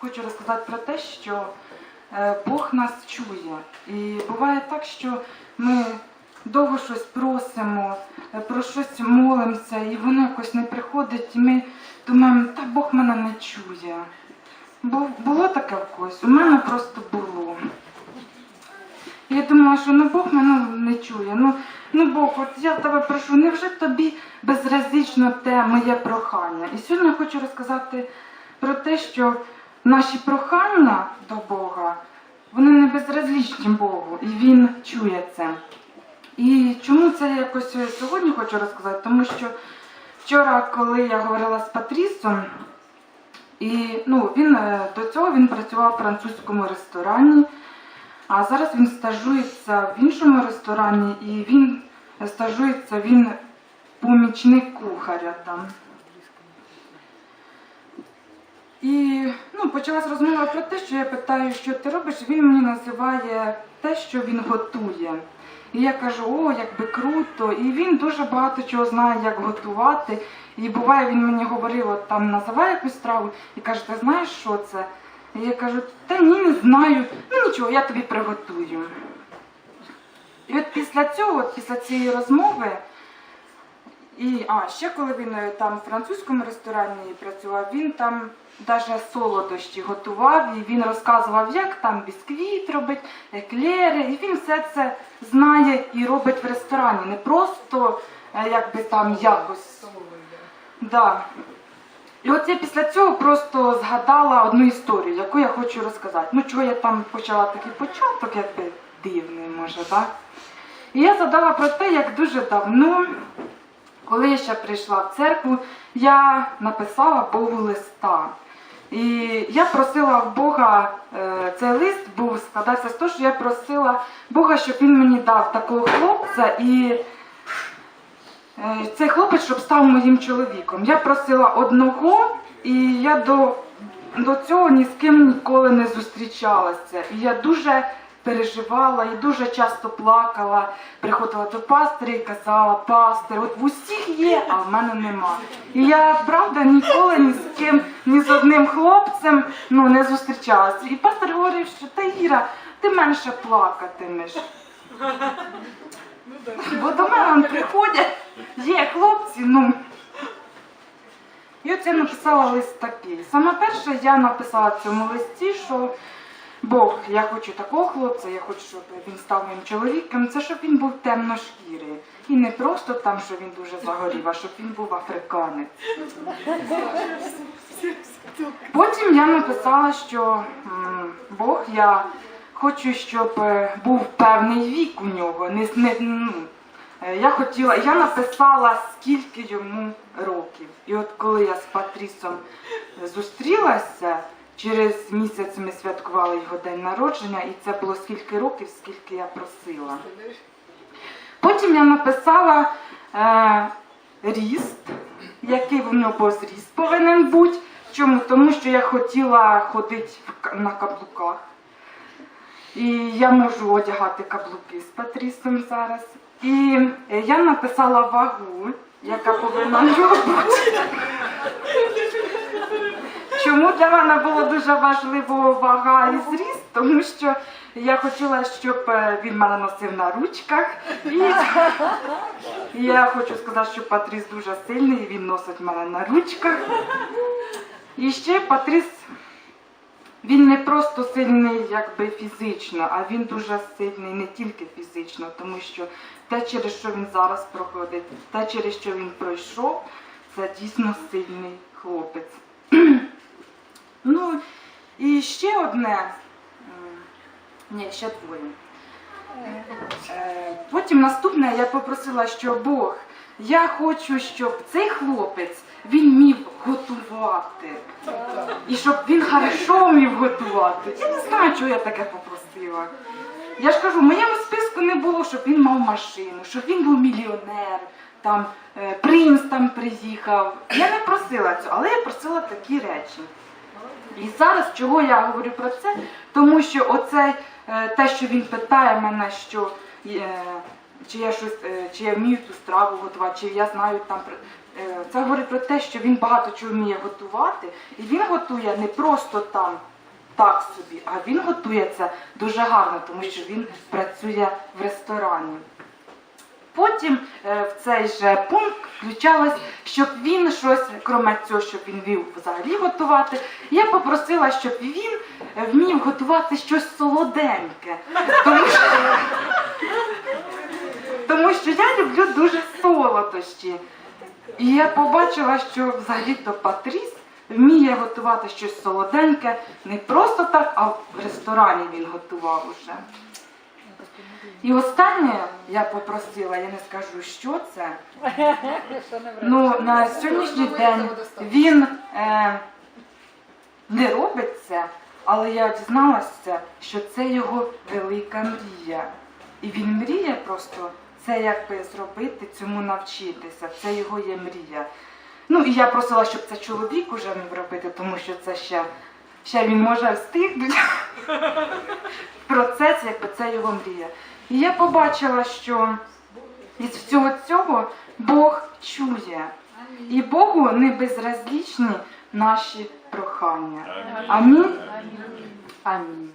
Хочу розказати про те, що е, Бог нас чує. І буває так, що ми довго щось просимо, е, про щось молимося, і воно якось не приходить, і ми думаємо, та Бог мене не чує. Бу- було таке в когось? У мене просто було. Я думала, що ну Бог мене не чує. Ну, ну Бог, от я тебе прошу, невже тобі безразлічно те моє прохання? І сьогодні я хочу розказати про те, що наші прохання до Бога, вони не безразлічні Богу, і Він чує це. І чому це якось сьогодні хочу розказати? Тому що вчора, коли я говорила з Патрісом, і ну, він е, до цього він працював в французькому ресторані, а зараз він стажується в іншому ресторані, і він стажується він помічник кухаря там. І ну, почалась розмова про те, що я питаю, що ти робиш. Він мені називає те, що він готує. І я кажу, о, якби круто. І він дуже багато чого знає, як готувати. І буває, він мені говорив, от там називає якусь страву і каже, ти знаєш, що це? І я кажу, та ні, не знаю. Нічого, я тобі приготую. І от після цього, от після цієї розмови, і а ще коли він е, там в французькому ресторані працював, він там навіть солодощі готував, і він розказував, як там бісквіт робить, еклери, і він все це знає і робить в ресторані, не просто е, якби там якось. Да. І от я після цього просто згадала одну історію, яку я хочу розказати. Ну, чого я там почала такий початок, якби дивний, може, так? І я згадала про те, як дуже давно, коли я ще прийшла в церкву, я написала Богу листа. І я просила в Бога, е, цей лист був складався з того, що я просила Бога, щоб він мені дав такого хлопця і цей хлопець, щоб став моїм чоловіком. Я просила одного, і я до, до цього ні з ким ніколи не зустрічалася. І я дуже переживала і дуже часто плакала. Приходила до пастиря і казала, пастир, от в усіх є, а в мене нема. І я правда ніколи ні з ким, ні з одним хлопцем ну, не зустрічалася. І пастир говорив, що та Іра, ти менше плакатимеш. Бо до мене приходять, є хлопці, ну. І от я написала лист такий. Саме перше я написала в цьому листі, що Бог, я хочу такого хлопця, я хочу, щоб він став моїм чоловіком. Це щоб він був темношкірий. І не просто там, що він дуже загорів, а щоб він був африканець. Потім я написала, що Бог, я хочу, щоб е, був певний вік у нього. Не, не, ну, е, я хотіла, я написала, скільки йому років. І от коли я з Патрісом зустрілася, через місяць ми святкували його день народження, і це було скільки років, скільки я просила. Потім я написала е, ріст, який в нього зріст повинен бути. Чому? Тому що я хотіла ходити на каблуках. І я можу одягати каблуки з Патрісом зараз. І е, я написала вагу, яка повинна бути. Чому для мене було дуже важливо вага і зріст? Тому що я хотіла, щоб е, він мене носив на ручках. І я хочу сказати, що Патріс дуже сильний, він носить мене на ручках. І ще Патріс, він не просто сильний якби фізично, а він дуже сильний не тільки фізично, тому що те, через що він зараз проходить, те, через що він пройшов, це дійсно сильний хлопець. ну, і ще одне. Ні, ще двоє. Е, Потім наступне я попросила, що Бог, я хочу, щоб цей хлопець він міг готувати. І щоб він хорошо міг готувати. Я не знаю, чого я таке попросила. Я ж кажу, в моєму списку не було, щоб він мав машину, щоб він був мільйонер, там е, принц там приїхав. Я не просила цього, але я просила такі речі. І зараз чого я говорю про це? Тому що оце е, те, що він питає мене, що е, чи я щось, е, чи я вмію ту страву готувати, чи я знаю там е, це говорить про те, що він багато чого вміє готувати, і він готує не просто там так собі, а він готує це дуже гарно, тому що він працює в ресторані. Потім е, в цей же пункт включалось, щоб він щось, крім цього, щоб він вмів взагалі готувати. Я попросила, щоб він вмів готувати щось солоденьке. Тому що, тому що я люблю дуже солодощі. І я побачила, що взагалі-то Патріс вміє готувати щось солоденьке, не просто так, а в ресторані він готував уже. І останнє я попросила, я не скажу, що це. Ну, на сьогоднішній день він е, не робить це, але я дізналася, що це його велика мрія. І він мріє просто це якби зробити, цьому навчитися. Це його є мрія. Ну і я просила, щоб це чоловік уже міг робити, тому що це ще, ще він може встигнути. Процес, якби це його мрія. І я побачила, що із всього цього Бог чує. І Богу не безразлічні наші прохання. Амінь. Амінь.